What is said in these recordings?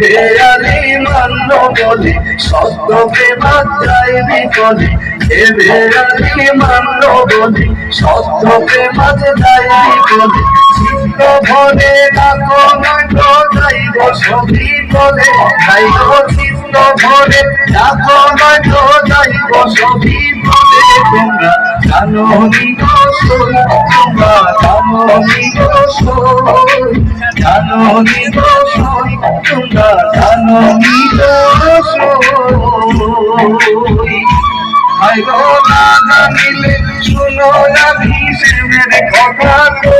বেয়ালি মান্য বলে সত্য প্রেমাত যায় বিকলে। হে বেয়ালি মান্য বলে সত্য প্রেমাত যায় বিকলে। চিত্ত ভরে ডাকো নাকো যাইব সখী বলে যাইব চিত্ত ভরে ডাকো নাকো যাইব সখী বলে জানো নিগোসই জানো নিগোসই তোমরা জানো গো না জানিলে শুনো প্রেমের কথা তো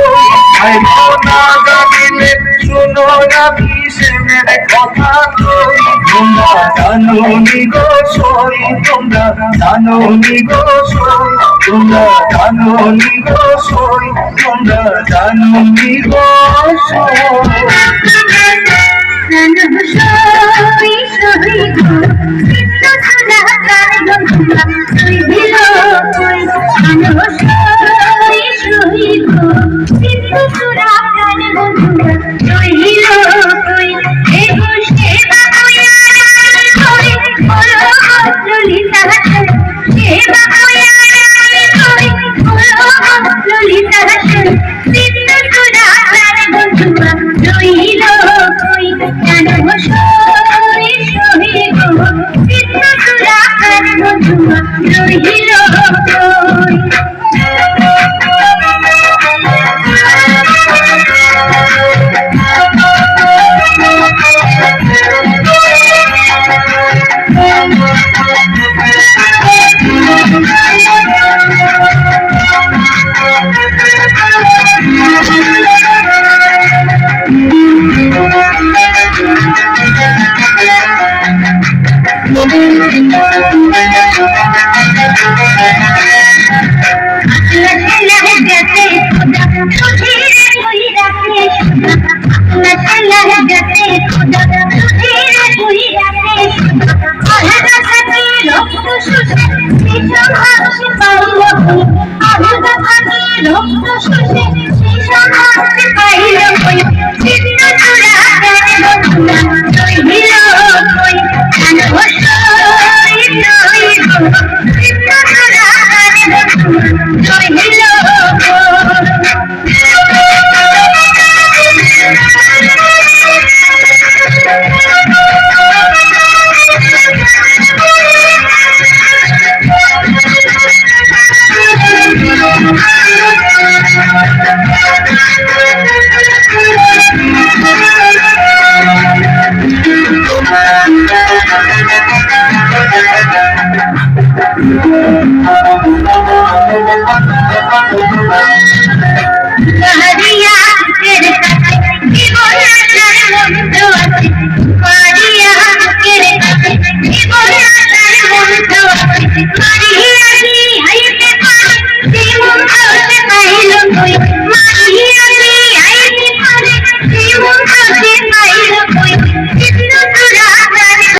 আই গো না জানিলে শুনো আমি কথা তোমরা জানো নি গো সই তোমরা জানো নি গো সই তোমরা জানো নি গো সই তোমরা জানো নি গো রহিল হরিয়া তের জীবন Yeah.